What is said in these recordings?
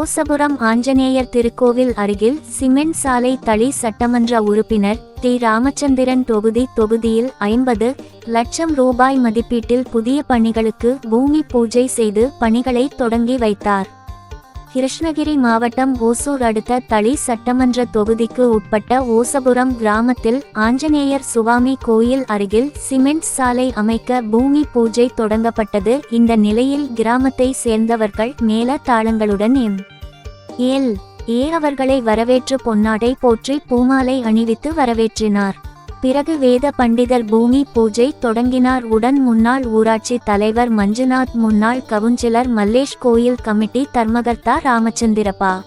ஓசபுரம் ஆஞ்சநேயர் திருக்கோவில் அருகில் சிமெண்ட் சாலை தளி சட்டமன்ற உறுப்பினர் டி. ராமச்சந்திரன் தொகுதி தொகுதியில் ஐம்பது லட்சம் ரூபாய் மதிப்பீட்டில் புதிய பணிகளுக்கு பூமி பூஜை செய்து பணிகளை தொடங்கி வைத்தார். கிருஷ்ணகிரி மாவட்டம் ஓசூர் அடுத்த தளி சட்டமன்ற தொகுதிக்கு உட்பட்ட ஓசபுரம் கிராமத்தில் ஆஞ்சநேயர் சுவாமி கோயில் அருகில் சிமெண்ட் சாலை அமைக்க பூமி பூஜை தொடங்கப்பட்டது. இந்த நிலையில் கிராமத்தை சேர்ந்தவர்கள் மேல தாளங்களுடன் எம். ஏல் ஏ. அவர்களை வரவேற்று பொன்னாடை போற்றி பூமாலை அணிவித்து வரவேற்றினார். பிறகு வேத பண்டிதர் பூமி பூஜை தொடங்கினார். உடன் முன்னாள் ஊராட்சி தலைவர் மஞ்சுநாத் முன்னாள் கவுன்சிலர் மல்லேஷ் கோயில் கமிட்டி தர்மகர்த்தா ராமச்சந்திரப்பா.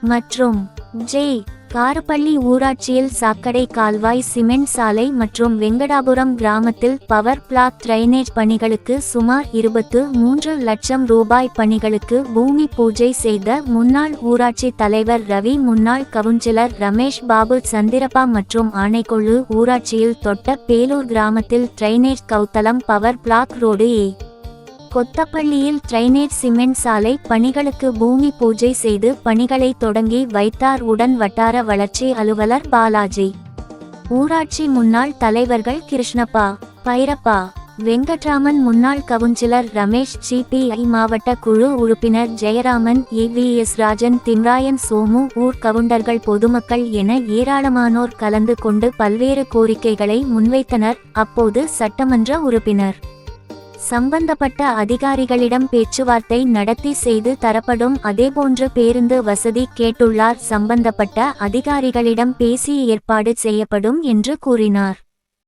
மற்றும் ஜெய் காரப்பள்ளி ஊராட்சியில் சாக்கடை கால்வாய் சிமெண்ட் சாலை மற்றும் வெங்கடாபுரம் கிராமத்தில் பவர் பிளாக் டிரைனேஜ் பணிகளுக்கு சுமார் இருபத்து மூன்று லட்சம் ரூபாய் பணிகளுக்கு பூமி பூஜை செய்த முன்னாள் ஊராட்சி தலைவர் ரவி முன்னாள் கவுன்சிலர் ரமேஷ் பாபு சந்திரப்பா மற்றும் ஆனைக்கொள்ளு ஊராட்சியில் தொட்ட பேலூர் கிராமத்தில் டிரைனேஜ் கௌத்தலம் பவர் பிளாக் ரோடு ஏ கொத்தப்பள்ளியில் ட்ரைனேஜ் சிமெண்ட் சாலை பணிகளுக்கு பூமி பூஜை செய்து பணிகளை தொடங்கி வைத்தார் உடன் வட்டார வளர்ச்சி அலுவலர் பாலாஜி. ஊராட்சி முன்னாள் தலைவர்கள் கிருஷ்ணப்பா பைரப்பா வெங்கட்ராமன் முன்னாள் கவுன்சிலர் ரமேஷ் சிபிஐ மாவட்ட குழு உறுப்பினர் ஜெயராமன் ஏவிஎஸ் ராஜன் திம்ராயன் சோமு ஊர் கவுண்டர்கள் பொதுமக்கள் என ஏராளமானோர் கலந்து கொண்டு பல்வேறு கோரிக்கைகளை முன்வைத்தனர். அப்போது சட்டமன்ற உறுப்பினர் சம்பந்தப்பட்ட அதிகாரிகளிடம் பேச்சுவார்த்தை நடத்தி செய்து தரப்படும் அதேபோன்று பேருந்து வசதி கேட்டுள்ளார். சம்பந்தப்பட்ட அதிகாரிகளிடம் பேசி ஏற்பாடு செய்யப்படும் என்று கூறினார்.